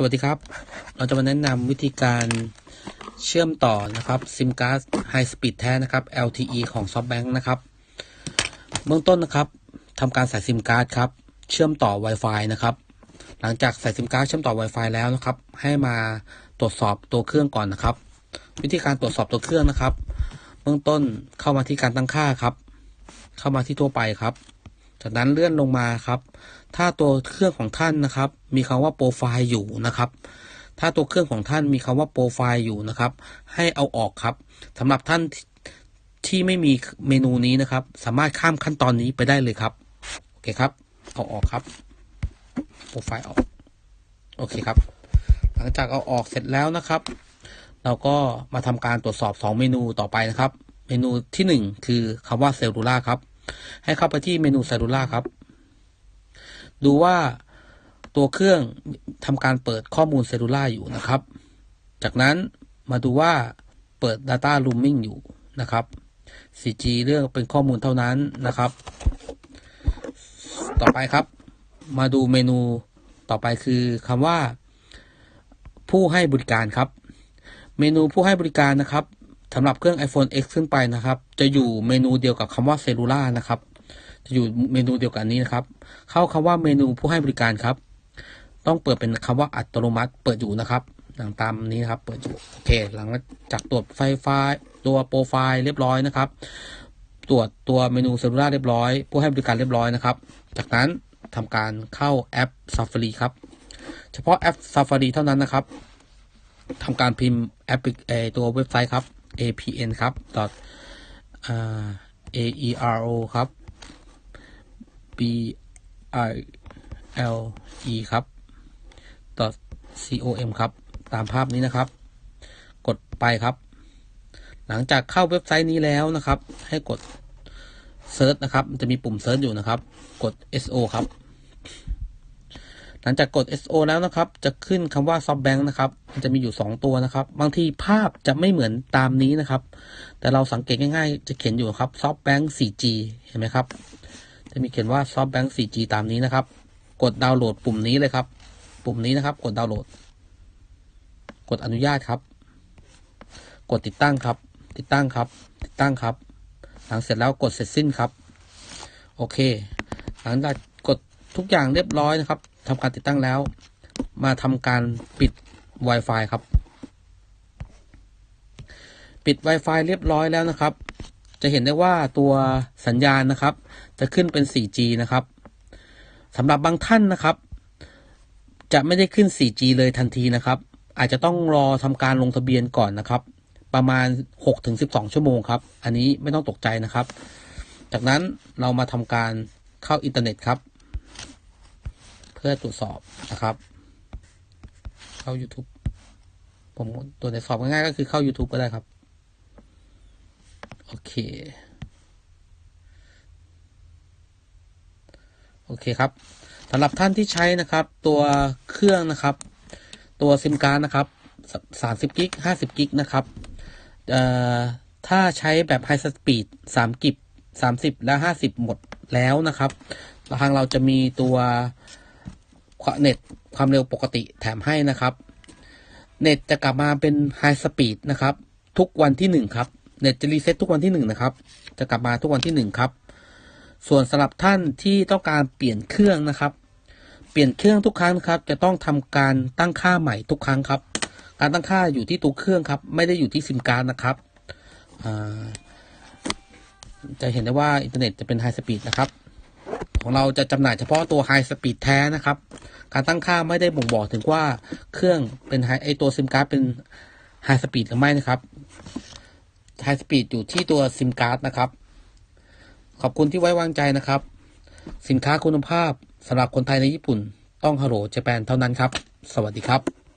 สวัสดีครับ เราจะมาแนะนำวิธีการเชื่อมต่อนะครับซิมการ์ดไฮสปีดแท้นะครับ LTE ของ SoftBank นะครับ เบื้องต้นนะครับทำการใส่ซิมการ์ดครับ เชื่อมต่อ Wi-Fi นะครับ หลังจากใส่ซิมการ์ดเชื่อมต่อ Wi-Fi แล้วนะครับ ให้มาตรวจสอบตัวเครื่องก่อนนะครับ วิธีการตรวจสอบตัวเครื่องนะครับ เบื้องต้นเข้ามาที่การตั้งค่าครับ เข้ามาที่ทั่วไปครับ จากนั้นเลื่อนลงมาครับ ถ้าตัวเครื่องของท่านนะครับ มีคำว่าโปรไฟล์อยู่นะครับ ถ้าตัวเครื่องของท่านมีคำว่าโปรไฟล์อยู่นะครับ ให้เอาออกครับสำหรับท่านที่ที่ไม่มีเมนูนี้นะครับ สามารถข้ามขั้นตอนนี้ไปได้เลยครับ โอเคครับ เอาออกครับ โปรไฟล์ออก โอเคครับ หลังจากเอาออกเสร็จแล้วนะครับ เราก็มาทำการตรวจสอบ 2 เมนูต่อไปนะครับ เมนูทีหนึ่1 คือคำว่าเซลลูล่าครับ ให้เข้าไปที่เมนูเซลลูล่าครับ ดูว่าตัวเครื่องทำการเปิดข้อมูลเซลลูล่าอยู่นะครับ จากนั้นมาดูว่าเปิด Data Roaming อยู่นะครับ 4G เรื่องเป็นข้อมูลเท่านั้นนะครับ ต่อไปครับ มาดูเมนูต่อไปคือคำว่า ผู้ให้บริการครับ เมนูผู้ให้บริการนะครับ สำหรับเครื่อง iPhone X ขึ้นไปนะครับ จะอยู่เมนูเดียวกับคำว่าเซลูล่านะครับ จะอยู่เมนูเดียวกันนี้นะครับ เข้าคำว่าเมนูผู้ให้บริการครับ ต้องเปิดเป็นคำว่าอัตโนมัติเปิดอยู่นะครับอย่างตามนี้ครับ เปิดอยู่โอเค หลังจากตรวจไฟไฟล์ตัวโปรไฟล์เรียบร้อยนะครับ ตรวจตัวเมนูเซลูล่าเรียบร้อย ผู้ให้บริการเรียบร้อยนะครับ จากนั้นทำการเข้าแอป Safari ครับ เฉพาะแอป Safari เท่านั้นนะครับทำการพิมพ์แอปเออตัวเว็บไซต์ครับ apn ครับ dot aero ครับ b i l e ครับ dot com ครับ ตามภาพนี้นะครับ กดไปครับ หลังจากเข้าเว็บไซต์นี้แล้วนะครับ ให้กดเซิร์ชนะครับ จะมีปุ่มเซิร์ชอยู่นะครับ กด SO ครับ ลังจากกด SO แล้วนะครับ จะขึ้นคำว่า SoftBank นะครับมันจะมีอยู่ 2 ตัวนะครับ บางทีภาพจะไม่เหมือนตามนี้นะครับ แต่เราสังเกตง่ายๆ จะเขียนอยู่ครับ SoftBank 4G เห็นไหมครับ จะมีเขียนว่า SoftBank 4G ตามนี้นะครับ กดดาวน์โหลดปุ่มนี้เลยครับ ปุ่มนี้นะครับ กดดาวน์โหลด กดอนุญาตครับ กดติดตั้งครับ ติดตั้งครับ ติดตั้งครับ หลังเสร็จแล้วกดเสร็จสิ้นครับ โอเค หลังจากกดทุกอย่างเรียบร้อยนะครับ ทำการติดตั้งแล้ว มาทำการปิด Wi-Fi ครับ ปิด Wi-Fi เรียบร้อยแล้วนะครับ จะเห็นได้ว่าตัวสัญญาณนะครับ จะขึ้นเป็น 4G นะครับสำหรับบางท่านนะครับ จะไม่ได้ขึ้น 4G เลยทันทีนะครับ อาจจะต้องรอทำการลงทะเบียนก่อนนะครับ ประมาณ 6-12 ชั่วโมงครับ อันนี้ไม่ต้องตกใจนะครับ จากนั้นเรามาทำการเข้าอินเทอร์เน็ตครับ เพื่อตรวจสอบนะครับ เข้า YouTube ผมตรวจสอบง่ายๆก็คือเข้า YouTube ก็ได้ครับ โอเค โอเคครับสำหรับท่านที่ใช้นะครับ ตัวเครื่องนะครับ ตัวซิมการ์ดนะครับ30กิก50กิกนะครับถ้าใช้แบบไฮสปีด3กิก30และ50หมดแล้วนะครับ ทางเราจะมีตัว เน็ตความเร็วปกติแถมให้นะครับ เน็ตจะกลับมาเป็นไฮสปีดนะครับ ทุกวันที่หนึ่งครับเน็ตจะรีเซ็ตทุกวันที่หนึ่งนะครับ จะกลับมาทุกวันที่หนึ่งครับ ส่วนสำหรับท่านที่ต้องการเปลี่ยนเครื่องนะครับ เปลี่ยนเครื่องทุกครั้งครับ จะต้องทำการตั้งค่าใหม่ทุกครั้งครับ การตั้งค่าอยู่ที่ตัวเครื่องครับ ไม่ได้อยู่ที่ซิมการ์ดนะครับจะเห็นได้ว่าอินเทอร์เน็ตจะเป็นไฮสปีดนะครับ ของเราจะจำหน่ายเฉพาะตัวไฮสปีดแท้นะครับ การตั้งค่าไม่ได้บ่งบอกถึงว่าเครื่องเป็นไฮไอตัวซิมการ์ดเป็นไฮสปีดหรือไม่นะครับไฮสปีดอยู่ที่ตัวซิมการ์ดนะครับ ขอบคุณที่ไว้วางใจนะครับ สินค้าคุณภาพสำหรับคนไทยในญี่ปุ่น ต้องฮัลโหลเจแปนเท่านั้นครับ สวัสดีครับ